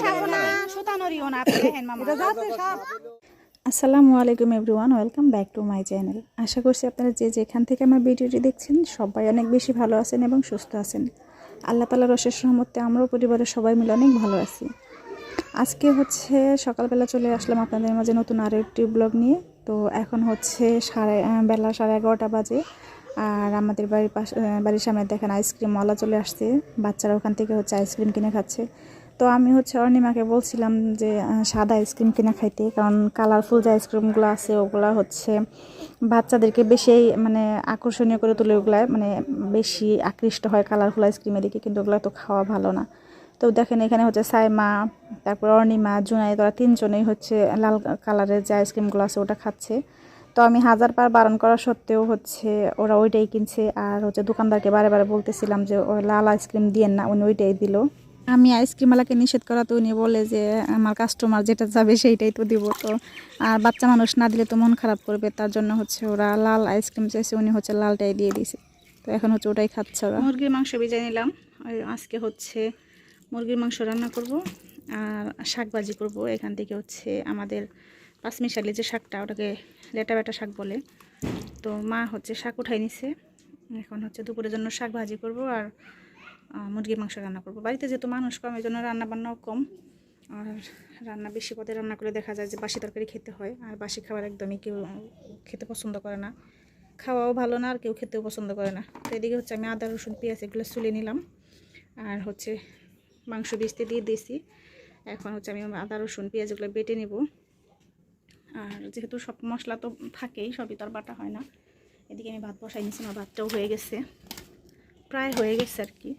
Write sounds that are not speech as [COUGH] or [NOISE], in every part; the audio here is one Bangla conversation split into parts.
সাপও না সুতানরিও না দেখেন মামা। আসসালামু আলাইকুম everyone welcome back to my channel আশা করছি আপনারা যে যেখান থেকে আমার ভিডিওটি দেখছেন সবাই অনেক বেশি ভালো আছেন এবং সুস্থ আছেন। আল্লাহ তালার অশেষ রহমতে আমরাও পরিবারের সবাই মিলে অনেক ভালো আছি। আজকে হচ্ছে সকালবেলা চলে আসলাম আপনাদের মাঝে নতুন আরও একটি ব্লগ নিয়ে। তো এখন হচ্ছে সাড়ে বেলা সাড়ে এগারোটা বাজে। আর আমাদের বাড়ির পাশে বাড়ির সামনে দেখেন আইসক্রিমওয়ালা চলে আসছে। বাচ্চারা ওখান থেকে হচ্ছে আইসক্রিম কিনে খাচ্ছে। তো আমি হচ্ছে অর্ণিমাকে বলছিলাম যে সাদা আইসক্রিম কিনা খাইতে, কারণ কালারফুল যে আইসক্রিমগুলো আছে, ওগুলা হচ্ছে বাচ্চাদেরকে বেশি মানে আকর্ষণীয় করে তোলে, ওগুলা মানে বেশি আকৃষ্ট হয় কালারফুল আইসক্রিমের দিকে কিন্তু ওগুলো তো খাওয়া ভালো না। তো দেখেন এখানে হচ্ছে সাইমা, তারপর অর্ণিমা জুনাই তোরা তিনজনেই হচ্ছে লাল কালারের যে আইসক্রিমগুলো আছে, ওটা খাচ্ছে। তো আমি হাজার পার বারণ করা সত্ত্বেও হচ্ছে ওরা ওইটাই কিনছে, আর হচ্ছে দোকানদারকে বারে বারে বলতেছিলাম যে লাল আইসক্রিম দিয়েন না, উনি ওইটাই দিল। আমি আইসক্রিমওয়ালাকে নিষেধ করা তো উনি বলে যে, আমার কাস্টমার যেটা যাবে সেইটাই তো দিব তো। আর বাচ্চা মানুষ না দিলে তো মন খারাপ করবে। তার জন্য হচ্ছে ওরা লাল আইসক্রিম চাইছে, উনি হচ্ছে লালটাই দিয়ে দিয়েছে তো এখন হচ্ছে ওটাই খাচ্ছে ওরা। মুরগির মাংস ভিজাই নিলাম। আজকে হচ্ছে মুরগির মাংস রান্না করব আর শাক ভাজি করব। এখান থেকে হচ্ছে আমাদের পাঁচমিশালি যে শাকটা, ওটাকে লেটা বেটা শাক বলে। তো মা হচ্ছে শাক উঠাই নিছে। এখন হচ্ছে দুপুরের জন্য শাক ভাজি করব আর মুরগির মাংস রান্না করব। বাড়িতে যেহেতু মানুষ কম, এই জন্য রান্না বান্নাও কম। আর রান্না বেশি পদে রান্না করে দেখা যায় যে বাসি তরকারি খেতে হয়, আর বাসি খাবার একদমই কেউ খেতে পছন্দ করে না। খাওয়াও ভালো না, আর কেউ খেতেও পছন্দ করে না। তো এদিকে হচ্ছে আমি আদা, রসুন, পেঁয়াজ এগুলো চুলে নিলাম। আর হচ্ছে মাংস বেচতে দিয়ে দিয়েছি। এখন হচ্ছে আমি আদা, রসুন, পেঁয়াজ এগুলো বেটে নেব। আর যেহেতু সব মশলা তো থাকেই, সবই তো আর বাটা হয় না। এদিকে আমি ভাত বসাই নিয়েছি, আমার ভাতটাও হয়ে গেছে। প্রায় হয়ে গেছে আর কি।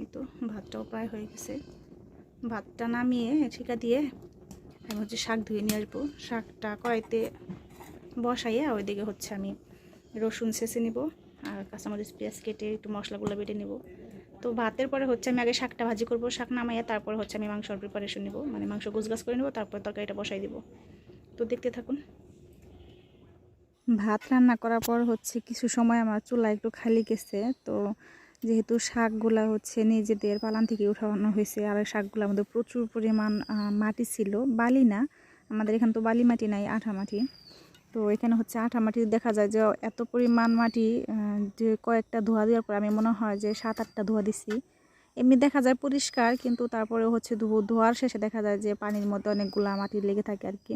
এই তো ভাতটাও প্রায় হয়ে গেছে। ভাতটা নামিয়ে ঠিকা দিয়ে আমি হচ্ছে শাক ধুয়ে নিয়ে আসব। শাকটা কড়াইতে বসাইয়ে ওইদিকে হচ্ছে আমি রসুন ছেঁচে নিব আর কাঁচামরিচ, পেঁয়াজ কেটে একটু মশলাগুলো বেটে নিব। তো ভাতের পরে হচ্ছে আমি আগে শাকটা ভাজি করব, শাক নামাইয়া তারপর হচ্ছে আমি মাংসর প্রিপারেশন নিব। মানে মাংস গুছগাছ করে নেব, তারপর তরকারিটা বসাই দিব। তো দেখতে থাকুন। ভাত রান্না করার পর হচ্ছে কিছু সময় আমার চুলা একটু খালি গেছে, তো যেহেতু শাকগুলা হচ্ছে নিজেদের পালান থেকে উঠানো হয়েছে, আর শাকগুলোর মধ্যে প্রচুর পরিমাণ মাটি ছিল। বালি না, আমাদের এখানে তো বালি মাটি নাই, আঠা মাটি। তো এখানে হচ্ছে আঠা মাটি দেখা যায় যে এত পরিমাণ মাটি যে কয়েকটা ধোয়া দেওয়ার পর আমি মনে হয় যে সাত আটটা ধোয়া দিছি। এমনি দেখা যায় পরিষ্কার, কিন্তু তারপরে হচ্ছে ধোয়ার শেষে দেখা যায় যে পানির মধ্যে অনেকগুলা মাটি লেগে থাকে আর কি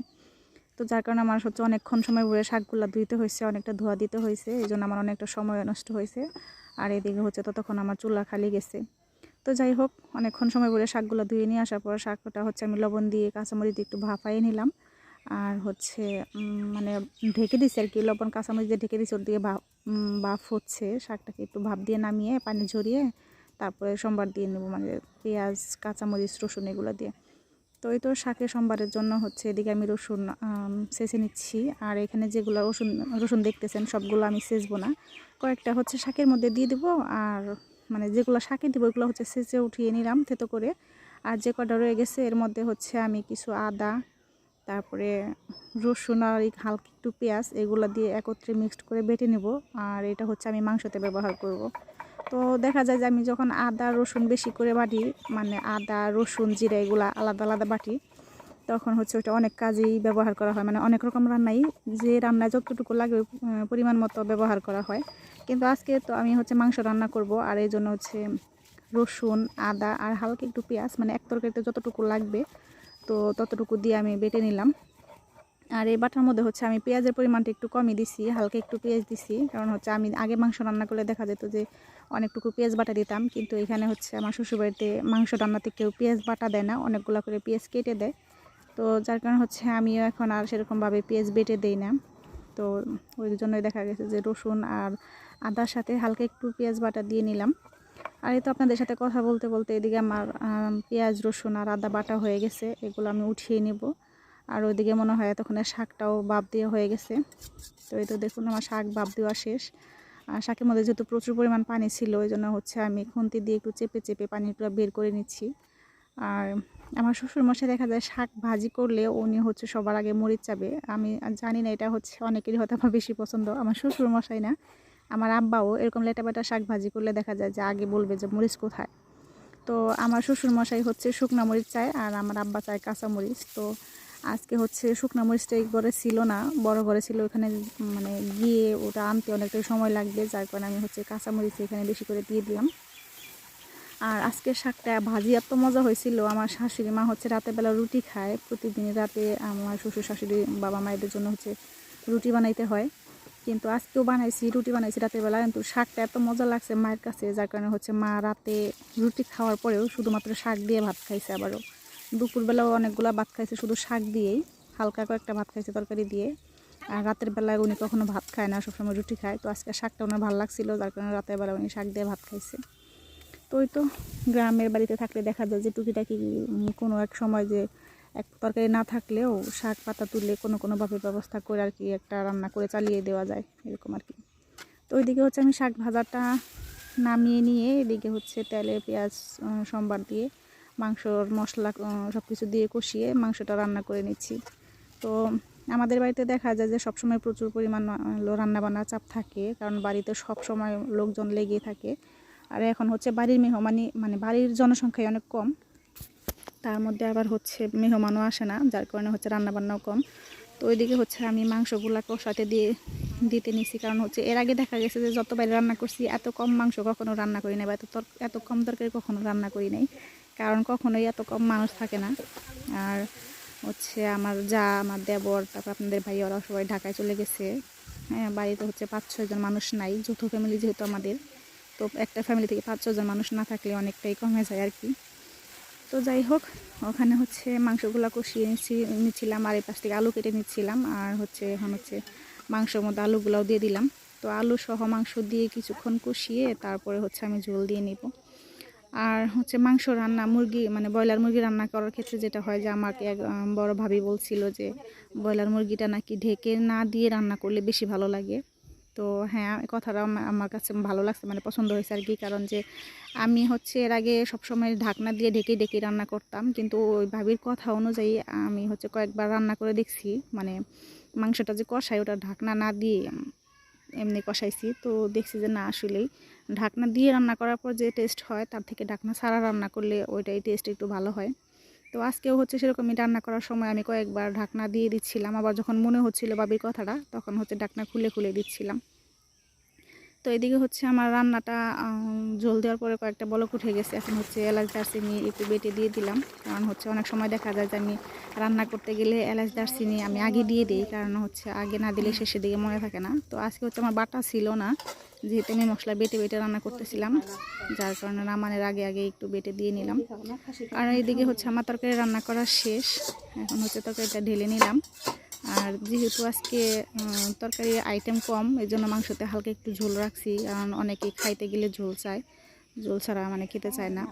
তো যার কারণে আমার হচ্ছে অনেকক্ষণ সময় ঘুরে শাকগুলা ধুইতে হয়েছে, অনেকটা ধোয়া দিতে হয়েছে, এই জন্য আমার অনেকটা সময় নষ্ট হয়েছে। আর এদিকে হচ্ছে ততক্ষণ আমার চুলা খালি গেছে। তো যাই হোক, অনেকক্ষণ সময় ঘুরে শাকগুলো ধুয়ে নিয়ে আসার পর শাকটা হচ্ছে আমি লবণ দিয়ে কাঁচামরিচ দিয়ে একটু ভাপাইয়ে নিলাম। আর হচ্ছে মানে ঢেকে দিছি আর কি, লবণ কাঁচামরিচ দিয়ে ঢেকে দিছি, ওর দিকে বাফ হচ্ছে। শাকটাকে একটু ভাপ দিয়ে নামিয়ে পানি ঝরিয়ে তারপরে সোমবার দিয়ে নেব মানে পেঁয়াজ, কাঁচামরিচ, রসুন এগুলো দিয়ে। তো এই তো শাকের সোমবারের জন্য হচ্ছে এদিকে আমি রসুন আম, নিচ্ছি। আর এখানে যেগুলো রসুন রসুন দেখতেছেন সবগুলো আমি সেচবো না। কয়েকটা হচ্ছে শাকের মধ্যে দিয়ে দিব আর মানে যেগুলো শাকে দিব ওগুলো হচ্ছে সেচে উঠিয়ে নিলাম থেতো করে। আর যে কটা রয়ে গেছে এর মধ্যে হচ্ছে আমি কিছু আদা তারপরে রসুন আর এই হালকা একটু পেঁয়াজ এগুলো দিয়ে একত্রে মিক্সড করে বেটে নেব। আর এটা হচ্ছে আমি মাংসতে ব্যবহার করব। তো দেখা যায় যে আমি যখন আদা, রসুন বেশি করে বাটি মানে আদা, রসুন, জিরা এগুলা আলাদা আলাদা বাটি, তখন হচ্ছে ওটা অনেক কাজেই ব্যবহার করা হয়। মানে অনেক রকম রান্নাই যে রান্নায় যতটুকু লাগে পরিমাণ মতো ব্যবহার করা হয়। কিন্তু আজকে তো আমি হচ্ছে মাংস রান্না করব আর এই জন্য হচ্ছে রসুন, আদা আর হালকা একটু পেঁয়াজ মানে এক তরকারিতে যতটুকু লাগবে, তো ততটুকু দিয়ে আমি বেটে নিলাম। আর এই বাটার মধ্যে হচ্ছে আমি পেঁয়াজের পরিমাণটা একটু কমই দিছি, হালকা একটু পেঁয়াজ দিছি। কারণ হচ্ছে আমি আগে মাংস রান্না করলে দেখা যেত যে অনেকটুকু পেঁয়াজ বাটা দিতাম, কিন্তু এখানে হচ্ছে আমার শ্বশুরবাড়িতে মাংস রান্নাতে কেউ পেঁয়াজ বাটা দেয় না, অনেকগুলো করে পেঁয়াজ কেটে দেয়। তো যার কারণে হচ্ছে আমিও এখন আর সেরকমভাবে পেঁয়াজ বেটে দেই না। তো ওই জন্যই দেখা গেছে যে রসুন আর আদার সাথে হালকা একটু পেঁয়াজ বাটা দিয়ে নিলাম। আর এই তো আপনাদের সাথে কথা বলতে বলতে এদিকে আমার পেঁয়াজ, রসুন আর আদা বাটা হয়ে গেছে, এগুলো আমি উঠিয়ে নেব। আর ওইদিকে মনে হয় এতক্ষণে শাকটাও বাপ দিয়ে হয়ে গেছে। তো এই তো দেখুন আমার শাক বাপ দেওয়া শেষ। আর শাকের মধ্যে যেহেতু প্রচুর পরিমাণ পানি ছিল, ওই জন্য হচ্ছে আমি খুন্তি দিয়ে একটু চেপে চেপে পানিগুলো বের করে নিচ্ছি। আর আমার শ্বশুর মশাই দেখা যায় শাক ভাজি করলে উনি হচ্ছে সবার আগে মরিচ চাবে। আমি জানি না এটা হচ্ছে অনেকেরই হয়তো আমার বেশি পছন্দ, আমার শ্বশুর মশাই না। আমার আব্বাও এরকম লেটা বেটা শাক ভাজি করলে দেখা যায় যে আগে বলবে যে মরিচ কোথায়। তো আমার শ্বশুর মশাই হচ্ছে শুকনা মরিচ চায় আর আমার আব্বা চায় কাঁচা মরিচ। তো আজকে হচ্ছে শুকনা মরিচটা এই ঘরে ছিল না, বড় ঘরে ছিল, ওখানে মানে গিয়ে ওটা আনতে অনেকটাই সময় লাগবে, যার কারণে আমি হচ্ছে কাঁচা মরিচ এখানে বেশি করে দিয়ে দিলাম। আর আজকের শাকটা ভাজি এত মজা হয়েছিল, আমার শাশুড়ি মা হচ্ছে বেলা রুটি খায় প্রতিদিন রাতে আমার শ্বশুর শাশুড়ি বাবা মায়েদের জন্য হচ্ছে রুটি বানাইতে হয়। কিন্তু আজকেও বানাইছি, রুটি বানাইছি রাতের বেলা, কিন্তু শাকটা এত মজা লাগছে মায়ের কাছে, যার কারণে হচ্ছে মা রাতে রুটি খাওয়ার পরেও শুধুমাত্র শাক দিয়ে ভাত খাইছে আবারও। দুপুরবেলাও অনেকগুলো ভাত খাইছে, শুধু শাক দিয়েই। হালকা কয়েকটা ভাত খাইছে তরকারি দিয়ে। আর রাতের বেলায় উনি কখনো ভাত খায় না, সবসময় রুটি খায়। তো আজকে শাকটা ওনার ভালো লাগছিল, যার কারণে রাতের বেলা উনি শাক দিয়ে ভাত খাইছে। তো ওই তো গ্রামের বাড়িতে থাকলে দেখা যায় যে টুকিটাকি কোনো এক সময় যে এক তরকারি না থাকলেও শাক পাতা তুলে কোনো কোনোভাবে ব্যবস্থা করে আর কি একটা রান্না করে চালিয়ে দেওয়া যায়, এরকম আর কি। তো ওইদিকে হচ্ছে আমি শাক ভাজাটা নামিয়ে নিয়ে, এদিকে হচ্ছে তেলে পেঁয়াজ সম্বার দিয়ে মাংসর মশলা সব কিছু দিয়ে কষিয়ে মাংসটা রান্না করে নিচ্ছি। তো আমাদের বাড়িতে দেখা যায় যে সবসময় প্রচুর পরিমাণ রান্না বান্নার চাপ থাকে, কারণ বাড়িতে সব সময় লোকজন লেগে থাকে। আর এখন হচ্ছে বাড়ির মেহমানি মানে বাড়ির জনসংখ্যাই অনেক কম। তার মধ্যে আবার হচ্ছে মেহমানও আসে না, যার কারণে হচ্ছে রান্নাবান্নাও কম। তো ওইদিকে হচ্ছে আমি মাংসগুলা কষাতে দিয়ে, দিতে নিছি, কারণ হচ্ছে এর আগে দেখা গেছে যে যতবার রান্না করছি, এত কম মাংস কখনো রান্না করি নাই বা এত এত কম তরকারি কখনো রান্না করি নাই। কারণ কখনোই এত কম মানুষ থাকে না। আর হচ্ছে আমার যা, আমার দেবর, তারপর আপনাদের ভাই ওরা সবাই ঢাকায় চলে গেছে। হ্যাঁ বাড়িতে হচ্ছে পাঁচ ছয়জন মানুষ নাই, যৌথ ফ্যামিলি যেহেতু আমাদের। তো একটা ফ্যামিলি থেকে পাঁচ ছজন মানুষ না থাকলে অনেকটাই কমে যায় আর কি। তো যাই হোক, ওখানে হচ্ছে মাংসগুলো কষিয়ে নিচ্ছি নিচ্ছিলাম আর এই পাশ থেকে আলু কেটে নিচ্ছিলাম। আর হচ্ছে এখন হচ্ছে মাংসের মধ্যে আলুগুলাও দিয়ে দিলাম। তো আলু সহ মাংস দিয়ে কিছুক্ষণ কষিয়ে তারপরে হচ্ছে আমি ঝোল দিয়ে নিব। আর হচ্ছে মাংস রান্না, মুরগি মানে ব্রয়লার মুরগি রান্না করার ক্ষেত্রে যেটা হয় যে আমাকে এক বড় ভাবি বলছিল যে ব্রয়লার মুরগিটা নাকি ঢেকে না দিয়ে রান্না করলে বেশি ভালো লাগে। তো হ্যাঁ কথাটা আমার কাছে ভালো লাগছে মানে পছন্দ হয়েছে আর কি। কারণ যে আমি হচ্ছে এর আগে সবসময় ঢাকনা দিয়ে ঢেকে ঢেকে রান্না করতাম, কিন্তু ওই ভাবির কথা অনুযায়ী আমি হচ্ছে কয়েকবার রান্না করে দেখছি মানে মাংসটা যে কষাই ওটা ঢাকনা না দিয়ে এমনি কষাইছি। তো দেখছি যে না, আসলেই ঢাকনা দিয়ে রান্না করার পর যে টেস্ট হয়, তার থেকে ঢাকনা ছাড়া রান্না করলে ওইটাই টেস্ট একটু ভালো হয়। তো আজকেও হচ্ছে সেরকমই রান্না করার সময় আমি কয়েকবার ঢাকনা দিয়ে দিচ্ছিলাম। আবার যখন মনে হচ্ছিল বাবির কথাটা, তখন হচ্ছে ঢাকনা খুলে খুলে দিচ্ছিলাম। তো এদিকে হচ্ছে আমার রান্নাটা জল দেওয়ার পরে কয়েকটা বলক উঠে গেছে। এখন হচ্ছে এলাচ, দারচিনি একটু বেটে দিয়ে দিলাম। কারণ হচ্ছে অনেক সময় দেখা যায় যে আমি রান্না করতে গেলে এলাচ, দারচিনি আমি আগে দিয়ে দিই। কারণ হচ্ছে আগে না দিলে শেষের দিকে মনে থাকে না। তো আজকে হচ্ছে আমার বাটা ছিল না। যেহেতু আমি মশলা বেটে বেটে রান্না করতেছিলাম যার কারণে নামানের আগে আগে একটু বেটে দিয়ে নিলাম। আর এইদিকে হচ্ছে আমার তরকারি রান্না করা শেষ এখন হচ্ছে তরকারিটা ঢেলে নিলাম। আর যেহেতু আজকে উম, তরকারির আইটেম কম এই জন্য মাংসতে হালকা একটু ঝোল রাখছি কারণ অনেকে খাইতে গেলে ঝোল চায়। ঝোল ছাড়া মানে খেতে চায় না।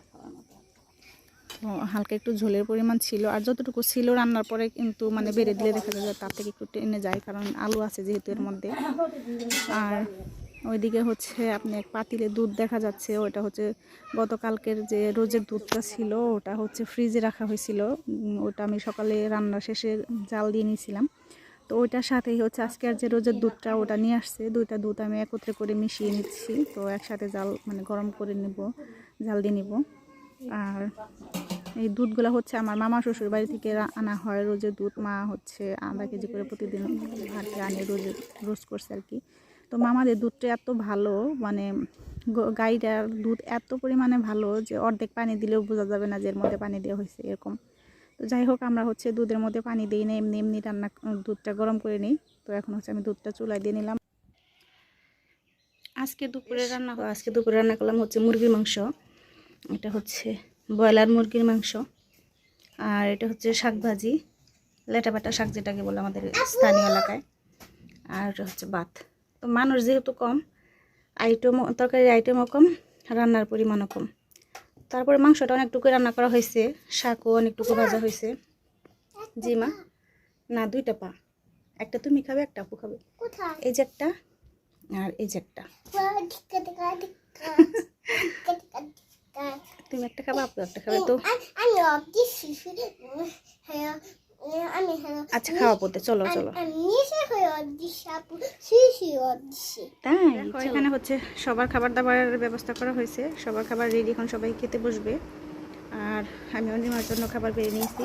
তো হালকা একটু ঝোলের পরিমাণ ছিল আর যতটুকু ছিল রান্নার পরে কিন্তু মানে বেড়ে দিলে দেখা যায় তার থেকে একটু টেনে যায় কারণ আলু আছে যেহেতু এর মধ্যে। আর ওইদিকে হচ্ছে আপনি এক পাতিলে দুধ দেখা যাচ্ছে ওটা হচ্ছে গতকালকের যে রোজের দুধটা ছিল, ওটা হচ্ছে ফ্রিজে রাখা হয়েছিল। ওটা আমি সকালে রান্না শেষে জাল দিয়ে নিয়েছিলাম। তো ওইটার সাথেই হচ্ছে আজকের যে রোজের দুধটা ওটা নিয়ে আসছে, দুইটা দুধ আমি একত্রে করে মিশিয়ে নিচ্ছি। তো একসাথে জাল মানে গরম করে নিব, জাল দিয়ে নিব। আর এই দুধগুলো হচ্ছে আমার মামা শ্বশুর বাড়ি থেকে আনা হয় রোজের দুধ। মা হচ্ছে আধা কেজি করে প্রতিদিন হাটে আনে রোজে রোজ করছে আর কি। তো মামাদের দুধটা এত ভালো মানে গাইটার দুধ এত পরিমাণে ভালো যে অর্ধেক পানি দিলেও বোঝা যাবে না যে এর মধ্যে পানি দেওয়া হয়েছে এরকম। তো যাই হোক, আমরা হচ্ছে দুধের মধ্যে পানি দিই না, এমনি এমনি রান্না দুধটা গরম করে নিই। তো এখন হচ্ছে আমি দুধটা চুলায় দিয়ে নিলাম। আজকে দুপুরে রান্না আজকে দুপুরে রান্না করলাম হচ্ছে মুরগির মাংস। এটা হচ্ছে ব্রয়লার মুরগির মাংস। আর এটা হচ্ছে শাক ভাজি লেটা পাটা শাক যেটাকে বলে আমাদের স্থানীয় এলাকায়। আর এটা হচ্ছে ভাত। তো মানুষ যেহেতু কম আইটেমও তরকারির আইটেমও কম রান্নার পরিমাণও কম। তারপরে মাংসটা অনেকটুকু রান্না করা হয়েছে শাকও অনেকটুকু ভাজা হয়েছে। জি মা না দুইটা পা। একটা তুমি খাবে একটা আপু খাবে। এই যে একটা আর এই যে একটা। [LAUGHS] তুমি একটা খাবে আপু একটা খাবে তো। হ্যাঁ আমি আচ্ছা খাওয়া পড়তে চলো চলো। হয়ে তাই এখানে হচ্ছে সবার খাবার দাবারের ব্যবস্থা করা হয়েছে সবার খাবার রেডি এখন সবাই খেতে বসবে। আর আমি অনিমার জন্য খাবার বেরিয়ে নিয়েছি।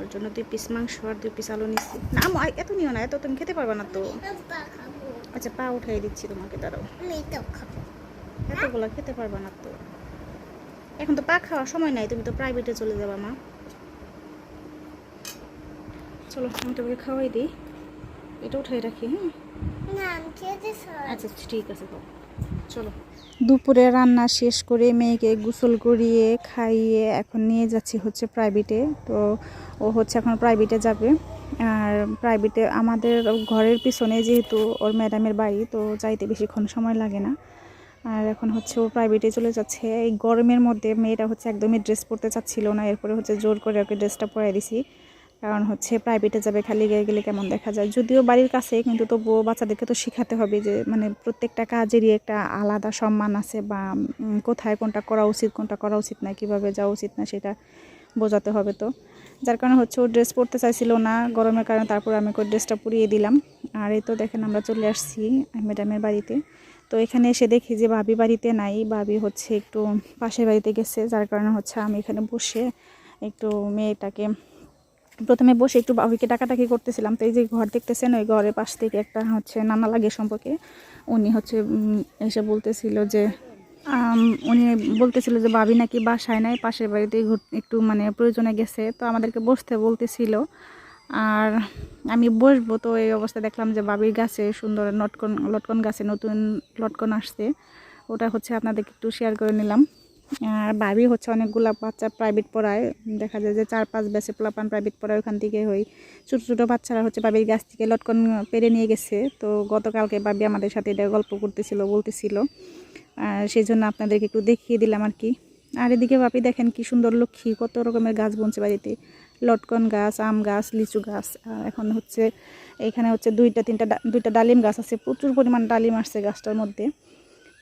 ওর জন্য দুই পিস মাংস আর দুই পিস আলু নিচ্ছি না আমু, এত নিও না এত তুমি খেতে পারবে না তো। আচ্ছা পা উঠাই দিচ্ছি তোমাকে দাঁড়াও। আমি তো এতগুলো খেতে পারবে না তো। এখন তো পা খাওয়ার সময় নাই তুমি তো প্রাইভেটে চলে যাবা মা। চলো আমি তোমাকে খাওয়াই দিই। এটা উঠাই রাখি হ্যাঁ? চাই আচ্ছা ঠিক আছে তো চলো। দুপুরে রান্না শেষ করে মেয়েকে গোসল করিয়ে খাইয়ে এখন নিয়ে যাচ্ছি হচ্ছে প্রাইভেটে তো ও হচ্ছে এখন প্রাইভেটে যাবে। আর প্রাইভেটে আমাদের ঘরের পিছনে যেহেতু ওর ম্যাডামের বাড়ি তো যাইতে বেশিক্ষণ সময় লাগে না। আর এখন হচ্ছে ও প্রাইভেটে চলে যাচ্ছে। এই গরমের মধ্যে মেয়েটা হচ্ছে একদমই ড্রেস পরতে চাচ্ছিল না। এরপরে হচ্ছে জোর করে ওকে ড্রেসটা পরাই দিছি। কারণ হচ্ছে প্রাইভেটে যাবে, খালি গায়ে গেলে কেমন দেখা যায়? যদিও বাড়ির কাছে, কিন্তু তবুও বাচ্চাদেরকে তো শেখাতে হবে যে মানে প্রত্যেকটা কাজেরই একটা আলাদা সম্মান আছে বা কোথায় কোনটা করা উচিত, কোনটা করা উচিত না, কীভাবে যাওয়া উচিত না, সেটা বোঝাতে হবে তো। যার কারণে হচ্ছে ও ড্রেস পরতে চাইছিল না, গরমের কারণে তারপর আমি ওকে ড্রেসটা পরিয়ে দিলাম। আর এই তো দেখেন আমরা চলে আসছি ম্যাডামের বাড়িতে। তো এখানে এসে দেখি যে ভাবি বাড়িতে নাই, ভাবি হচ্ছে একটু পাশের বাড়িতে গেছে, যার কারণে হচ্ছে আমি এখানে বসে একটু মেয়েটাকে প্রথমে বসে একটু বাবুকে টাকাটাকি করতেছিলাম। তো এই যে ঘর দেখতেছেন, ওই ঘরের পাশ থেকে একটা হচ্ছে নানা লাগে সম্পর্কে। উনি হচ্ছে এসে বলতেছিল যে উনি বলতেছিল যে বাবি নাকি বাসায় নাই, পাশের বাড়িতে একটু মানে প্রয়োজনে গেছে। তো আমাদেরকে বসতে বলতেছিল। আর আমি বসবো, তো এই অবস্থা দেখলাম যে বাবির গাছে সুন্দর লটকন লটকন গাছে নতুন লটকন আসছে। ওটা হচ্ছে আপনাদেরকে একটু শেয়ার করে নিলাম। আর ভাবি হচ্ছে অনেকগুলা বাচ্চা প্রাইভেট পড়ায়। দেখা যায় যে চার পাঁচ ব্যাচে পোলাপান প্রাইভেট পড়ায়, ওখান থেকে ওই ছোটো ছোটো বাচ্চারা হচ্ছে বাবির গাছ থেকে লটকন পেরে নিয়ে গেছে। তো গতকালকে বাবি আমাদের সাথে এটা গল্প করতেছিল, বলতেছিল। আর সেই জন্য আপনাদেরকে একটু দেখিয়ে দিলাম আর কি। আর এদিকে বাপি দেখেন কি সুন্দর লক্ষ্মী, কত রকমের গাছ বনছে বাড়িতে। লটকন গাছ, আম গাছ, লিচু গাছ। আর এখন হচ্ছে, এখানে হচ্ছে দুইটা, তিনটা দুইটা ডালিম গাছ আছে। প্রচুর পরিমাণ ডালিম আসছে গাছটার মধ্যে।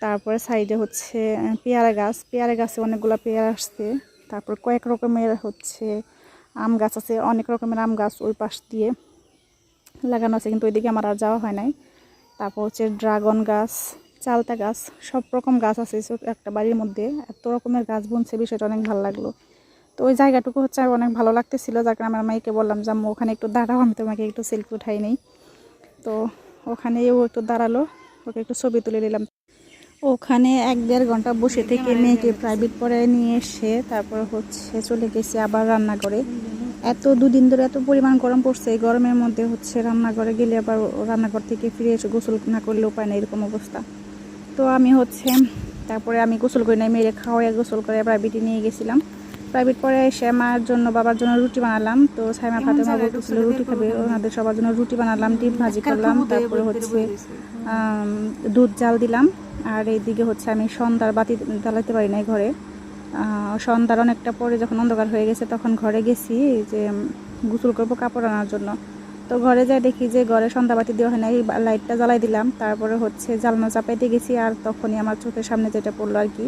তারপরে সাইডে হচ্ছে পেয়ারা গাছ। পেয়ারা গাছে অনেকগুলো পেয়ারা আসছে। তারপর কয়েক রকমের হচ্ছে আম গাছ আছে, অনেক রকমের আম গাছ ওই পাশ দিয়ে লাগানো আছে, কিন্তু ওইদিকে আমার আর যাওয়া হয় নাই। তারপর হচ্ছে ড্রাগন গাছ, চালতা গাছ, সব রকম গাছ আছে একটা বাড়ির মধ্যে। এত রকমের গাছ বুনছে, বিষয়টা অনেক ভালো লাগল। তো ওই জায়গাটুকু হচ্ছে আমার অনেক ভালো লাগতেছিল, যার কারণে আমার মাইকে বললাম যে, আম্মু, ওখানে একটু দাঁড়াও, আমি তোমাকে একটু সেলফি উঠাই নেই। তো ওখানে ও একটু দাঁড়াল, ওকে একটু ছবি তুলে নিলাম। ওখানে এক দেড় ঘণ্টা বসে থেকে মেয়েকে প্রাইভেট পড়ায় নিয়ে এসে তারপর হচ্ছে চলে গেছে আবার রান্না করে এত দুদিন ধরে এত পরিমাণ গরম পড়ছে, এই গরমের মধ্যে হচ্ছে রান্নাঘরে গেলে আবার রান্নাঘর থেকে ফিরে এসে গোসল না করলে উপায় নেই এরকম অবস্থা। তো আমি হচ্ছে, তারপরে আমি গোসল করি নাই, মেয়েরে খাওয়াই গোসল করে প্রাইভেটে নিয়ে গেছিলাম। প্রাইভেট পরে এসে মার জন্য বাবার জন্য রুটি বানালাম। তো সাইমা ফাতেমা বলতেছিল রুটি খাবে। ওনাদের সবার জন্য রুটি বানালাম ডিম ভাজি করলাম তারপরে হচ্ছে দুধ জাল দিলাম। আর এইদিকে হচ্ছে আমি সন্ধ্যার বাতি জ্বালাতে পারি নাই ঘরে। সন্ধ্যার অনেকটা পরে যখন অন্ধকার হয়ে গেছে তখন ঘরে গেছি যে গোসল করব কাপড় আনার জন্য। তো ঘরে যাই দেখি যে ঘরে সন্ধ্যাবাতি দেওয়া হয় নাই লাইটটা জ্বালাই দিলাম। তারপরে হচ্ছে জালনা চাপাইতে গেছি আর তখনই আমার চোখের সামনে যেটা পড়ল আর কি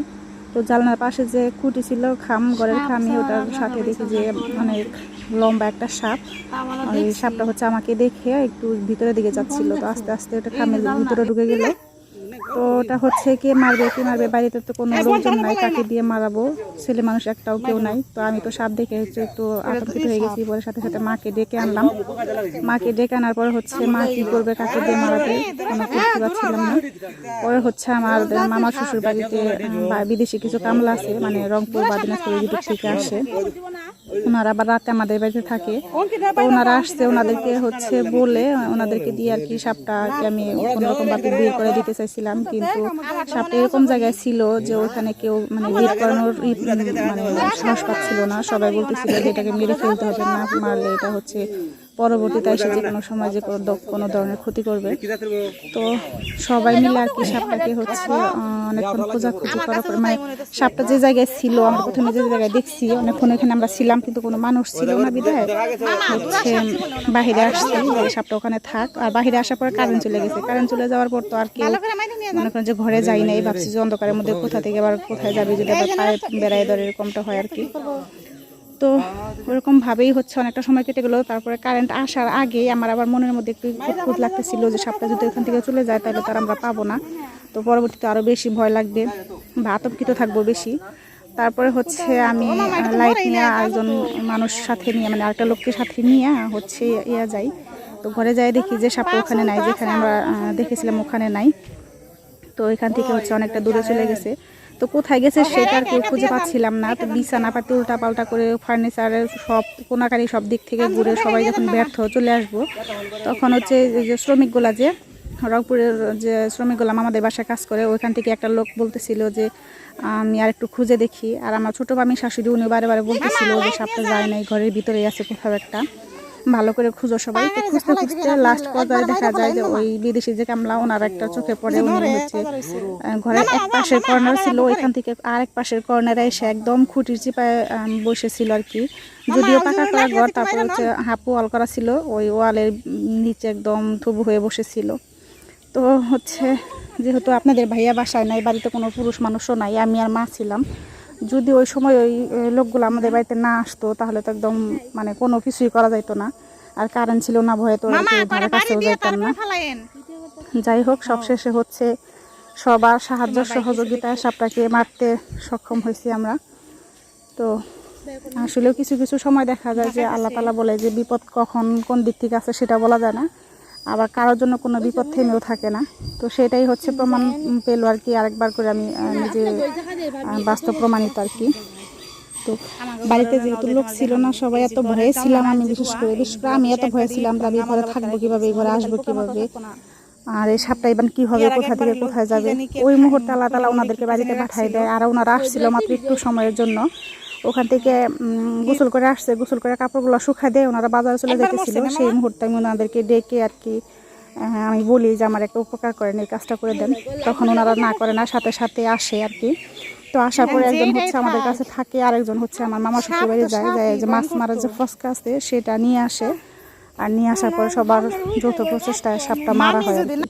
তো জালনার পাশে যে খুঁটি ছিল খাম ঘরের খামি ওটার সাথে দেখি যে অনেক লম্বা একটা সাপ। সাপটা হচ্ছে আমাকে দেখে একটু ভিতরের দিকে যাচ্ছিল। তো আস্তে আস্তে ওটা খামের ভিতরে ঢুকে গেল। তো ওটা হচ্ছে কে মারবে কে মারবে? বাড়িতে তো কোনো লোকজন নাই কাকে দিয়ে মারাবো? ছেলে মানুষ একটাও কেউ নাই। তো আমি তো সাপ দেখে হচ্ছে একটু আতঙ্কিত হয়ে গেছি পরে সাথে সাথে মাকে ডেকে আনলাম। মাকে ডেকে আনার পরে হচ্ছে মা কি করবে কাকে দিয়ে মারাবে কোনো বুঝতে পারছিলাম না। পরে হচ্ছে আমার মামা শ্বশুর বাড়িতে বিদেশি কিছু কামলা আছে মানে রংপুর বা দিনাজপুর থেকে আসে। ওনারা আবার রাতে আমাদের বাড়িতে থাকে। তো ওনারা আসছে, ওনাদেরকে হচ্ছে বলে, ওনাদেরকে দিয়ে আর কি সাপটাকে আমি কোনোরকম ভাবে বের করে দিতে চাইছিলাম, কিন্তু সাপটা এরকম জায়গায় ছিল যে ওখানে কেউ মানে বের করানোর মানে সাহস পাচ্ছিল না। সবাই বলতেছিল যে এটাকে মেরে ফেলতে হবে, না মারলে এটা হচ্ছে পরবর্তীতে এসে যে কোনো সময় যে কোনো কোনো ধরনের ক্ষতি করবে। তো সবাই মিলে আর কি সাপটাকে হচ্ছে অনেকক্ষণ খোঁজাখুঁজি করার পরে মানে সাপটা যে জায়গায় ছিল আমরা প্রথমে যে জায়গায় দেখছি অনেকক্ষণ এখানে আমরা ছিলাম কিন্তু কোনো মানুষ ছিল না বিধায় হচ্ছে বাহিরে আসছি সাপটা ওখানে থাক। আর বাহিরে আসার পর কারেন্ট চলে গেছে। কারেন্ট চলে যাওয়ার পর তো আর কেউ মনে করেন যে ঘরে যাই নাই ভাবছি যে অন্ধকারের মধ্যে কোথা থেকে আবার কোথায় যাবে যদি আবার পায়ে বেড়াই ধরে এরকমটা হয় আর কি। তো ওরকম ভাবেই হচ্ছে অনেকটা সময় কেটে গেলো। তারপরে কারেন্ট আসার আগে আমার আবার মনের মধ্যে একটু খুঁত লাগতেছিল যে সাপটা যদি ওখান থেকে চলে যায় তাহলে তার আমরা পাবো না। তো পরবর্তীতে আরও বেশি ভয় লাগবে, বা আতঙ্কিত থাকব বেশি। তারপরে হচ্ছে আমি লাইট নিয়ে আরেকজন মানুষ সাথে নিয়ে মানে আরেকটা লোককে সাথে নিয়ে হচ্ছে ইয়া যাই। তো ঘরে যাই দেখি যে সাপটা ওখানে নাই, যেখানে আমরা দেখেছিলাম ওখানে নাই। তো এখান থেকে হচ্ছে অনেকটা দূরে চলে গেছে। তো কোথায় গেছে সেটা আর কেউ খুঁজে পাচ্ছিলাম না। তো বিছানা পাতি উল্টা পাল্টা করে ফার্নিচারের সব কোনাকারি সব দিক থেকে ঘুরে সবাই যখন ব্যর্থ চলে আসব তখন হচ্ছে এই যে শ্রমিকগুলা যে রংপুরের যে শ্রমিকগুলো আমাদের বাসায় কাজ করে ওইখান থেকে একটা লোক বলতেছিল যে আমি আর একটু খুঁজে দেখি। আর আমার ছোটো মামি শাশুড়ি উনি বারে বারে বলতেছিল যে সাপটা যায় নাই ঘরের ভিতরেই আছে কোথাও একটা। ভালো করে খুঁজো সবাই। তো খুঁজতে খুঁজতে লাস্ট পর্যায়ে দেখা যায় যে ওই বিদেশি যে কামলা ওনার একটা চোখে পড়ে উনি হচ্ছে। ঘরের এক পাশের কর্নার ছিল ওইখান থেকে আরেক পাশের কর্নারে এসে একদম খুঁটির চিপায় বসেছিল আর কি। যদিও পাকা করা ঘর তারপর হচ্ছে হাফ ওয়াল করা ছিল ওই ওয়ালের নিচে একদম থুবু হয়ে বসেছিল তো হচ্ছে যেহেতু আপনাদের ভাইয়া বাসায় নাই বাড়িতে কোনো পুরুষ মানুষও নাই আমি আর মা ছিলাম। যদি ওই সময় ওই লোকগুলো আমাদের বাড়িতে না আসতো তাহলে তো একদম মানে কোনো কিছুই করা যাইতো না। আর কারেন্ট ছিল না ভয়ে তো ধারে কাছেও যাইতাম না। যাই হোক সবশেষে হচ্ছে সবার সাহায্য সহযোগিতায় সাপটাকে মারতে সক্ষম হয়েছি আমরা। তো আসলেও কিছু কিছু সময় দেখা যায় যে আল্লাহ তালা বলে যে বিপদ কখন কোন দিক থেকে আছে সেটা বলা যায় না। আবার কারোর জন্য কোনো বিপদ থেমেও থাকে না। তো সেটাই হচ্ছে প্রমাণ পেল আর কি, আরেকবার করে আমি নিজে বাস্তব প্রমাণিত আর কি। তো বাড়িতে যেহেতু লোক ছিল না, সবাই এত ভয়ে ছিলাম আমি, বিশেষ করে বিশেষ করে আমি এত ভয়ে ছিলাম যে আমি ঘরে থাকব কীভাবে, এই ঘরে আসব কীভাবে, আর এই সাপটা এবার কি হবে, কোথা থেকে কোথায় যাবে, ওই মুহূর্তে আল্লাহ তালা ওনাদেরকে বাড়িতে পাঠাই দেয়, আর ওনারা আসছিল মাত্র একটু সময়ের জন্য। ওখান থেকে গোসল করে আসছে গোসল করে কাপড়গুলো শুকায় দেয় ওনারা বাজারে চলে যেতেছিল সেই মুহূর্তে আমি ওনাদেরকে ডেকে আর কি আমি বলি যে আমার একটা উপকার করেন এই কাজটা করে দেন তখন ওনারা না করে না সাথে সাথে আসে আর কি তো আসার পরে একজন হচ্ছে আমাদের কাছে থাকে আরেকজন হচ্ছে আমার মামা শ্বশুর বাড়ি যায় যায় যে মাছ মারার যে ফসকা আছে সেটা নিয়ে আসে আর নিয়ে আসার পরে সবার যৌথ প্রচেষ্টায় সাপটা মারা হয়।